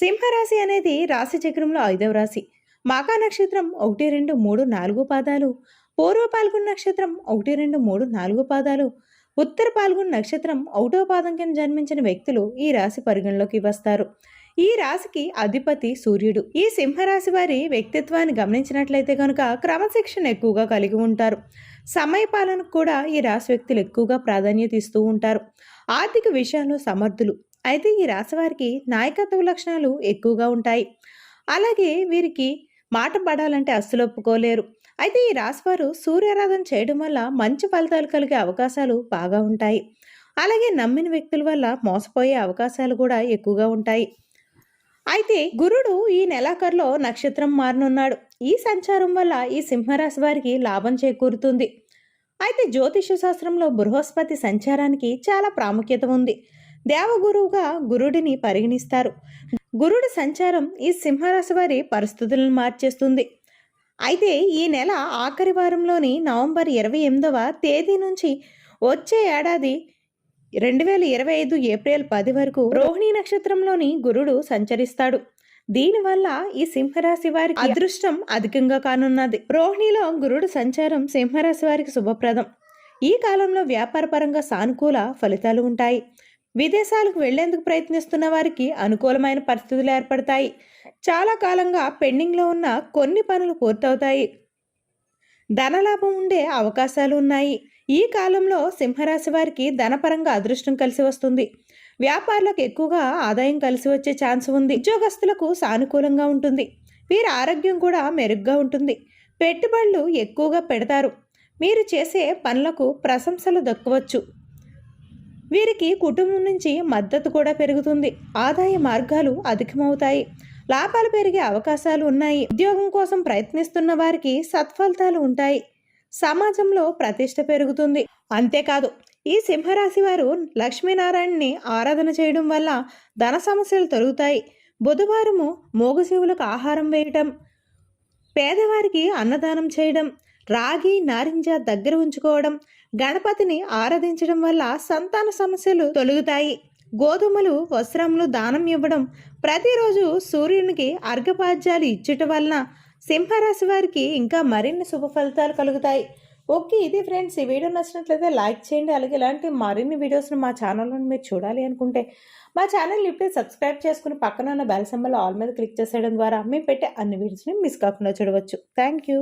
సింహరాశి అనేది రాశి చక్రంలో ఐదవ రాశి. మాకా నక్షత్రం ఒకటి రెండు మూడు నాలుగు పాదాలు. పూర్వ పాల్గొన నక్షత్రం ఒకటి రెండు మూడు నాలుగు పాదాలు. ఉత్తర పాల్గొన నక్షత్రం ఒకటో పాదం కింద జన్మించిన వ్యక్తులు ఈ రాశి పరిగణలోకి వస్తారు. ఈ రాశికి అధిపతి సూర్యుడు. ఈ సింహరాశి వారి వ్యక్తిత్వాన్ని గమనించినట్లయితే కనుక క్రమశిక్షణ ఎక్కువగా కలిగి ఉంటారు. సమయ పాలనకు కూడా ఈ రాశి వ్యక్తులు ఎక్కువగా ప్రాధాన్యత ఇస్తూ ఉంటారు. ఆర్థిక విషయాల్లో సమర్థులు. అయితే ఈ రాశివారికి నాయకత్వ లక్షణాలు ఎక్కువగా ఉంటాయి. అలాగే వీరికి మాట పడాలంటే అస్సలు ఒప్పుకోలేరు. అయితే ఈ రాశివారు సూర్యారాధన చేయడం వల్ల మంచి ఫలితాలు కలిగే అవకాశాలు బాగా ఉంటాయి. అలాగే నమ్మిన వ్యక్తుల వల్ల మోసపోయే అవకాశాలు కూడా ఎక్కువగా ఉంటాయి. అయితే గురుడు ఈ నెలాఖరులో నక్షత్రం మారనున్నాడు. ఈ సంచారం వల్ల ఈ సింహరాశి వారికి లాభం చేకూరుతుంది. అయితే జ్యోతిష శాస్త్రంలో బృహస్పతి సంచారానికి చాలా ప్రాముఖ్యత ఉంది. దేవగురువుగా గురుడిని పరిగణిస్తారు. గురుడి సంచారం ఈ సింహరాశి వారి పరిస్థితులను మార్చేస్తుంది. అయితే ఈ నెల ఆఖరి వారంలోని నవంబర్ ఇరవై ఎనిమిదవ తేదీ నుంచి వచ్చే ఏడాది రెండు వేల ఇరవై ఐదు ఏప్రిల్ పది వరకు రోహిణి నక్షత్రంలోని గురుడు సంచరిస్తాడు. దీనివల్ల ఈ సింహరాశి వారికి అదృష్టం అధికంగా కానున్నది. రోహిణిలో గురుడు సంచారం సింహరాశి వారికి శుభప్రదం. ఈ కాలంలో వ్యాపారపరంగా సానుకూల ఫలితాలు ఉంటాయి. విదేశాలకు వెళ్ళేందుకు ప్రయత్నిస్తున్న వారికి అనుకూలమైన పరిస్థితులు ఏర్పడతాయి. చాలా కాలంగా పెండింగ్లో ఉన్న కొన్ని పనులు పూర్తవుతాయి. ధనలాభం ఉండే అవకాశాలు ఉన్నాయి. ఈ కాలంలో సింహరాశి వారికి ధనపరంగా అదృష్టం కలిసి వస్తుంది. వ్యాపారులకు ఎక్కువగా ఆదాయం కలిసి వచ్చే ఛాన్స్ ఉంది. ఉద్యోగస్తులకు సానుకూలంగా ఉంటుంది. వీరి ఆరోగ్యం కూడా మెరుగ్గా ఉంటుంది. పెట్టుబడులు ఎక్కువగా పెడతారు. మీరు చేసే పనులకు ప్రశంసలు దక్కవచ్చు. వీరికి కుటుంబం నుంచి మద్దతు కూడా పెరుగుతుంది. ఆదాయ మార్గాలు అధికమవుతాయి. లాభాలు పెరిగే అవకాశాలు ఉన్నాయి. ఉద్యోగం కోసం ప్రయత్నిస్తున్న వారికి సత్ఫలితాలు ఉంటాయి. సమాజంలో ప్రతిష్ట పెరుగుతుంది. అంతేకాదు ఈ సింహరాశి వారు లక్ష్మీనారాయణని ఆరాధన చేయడం వల్ల ధన సమస్యలు తొలుగుతాయి. బుధవారము మోగశివులకు ఆహారం వేయటం పేదవారికి అన్నదానం చేయడం రాగి నారింజ దగ్గర ఉంచుకోవడం గణపతిని ఆరాధించడం వల్ల సంతాన సమస్యలు తొలుగుతాయి. గోధుమలు వస్త్రములు దానం ఇవ్వడం ప్రతిరోజు సూర్యునికి అర్ఘపాద్యాలు ఇచ్చటం వలన సింహరాశి వారికి ఇంకా మరిన్ని శుభ ఫలితాలు కలుగుతాయి. ఓకే ఇది ఫ్రెండ్స్. ఈ వీడియో నచ్చినట్లయితే లైక్ చేయండి. అలాగే ఇలాంటి మరిన్ని వీడియోస్ని మా ఛానల్లో మీరు చూడాలి అనుకుంటే మా ఛానల్ ఇప్పుడే సబ్స్క్రైబ్ చేసుకుని పక్కన ఉన్న బెల్ సింబల్ ఆల్ మీద క్లిక్ చేసేయడం ద్వారా మేము పెట్టే అన్ని వీడియోస్ని మిస్ కాకుండా చూడవచ్చు. Thank you.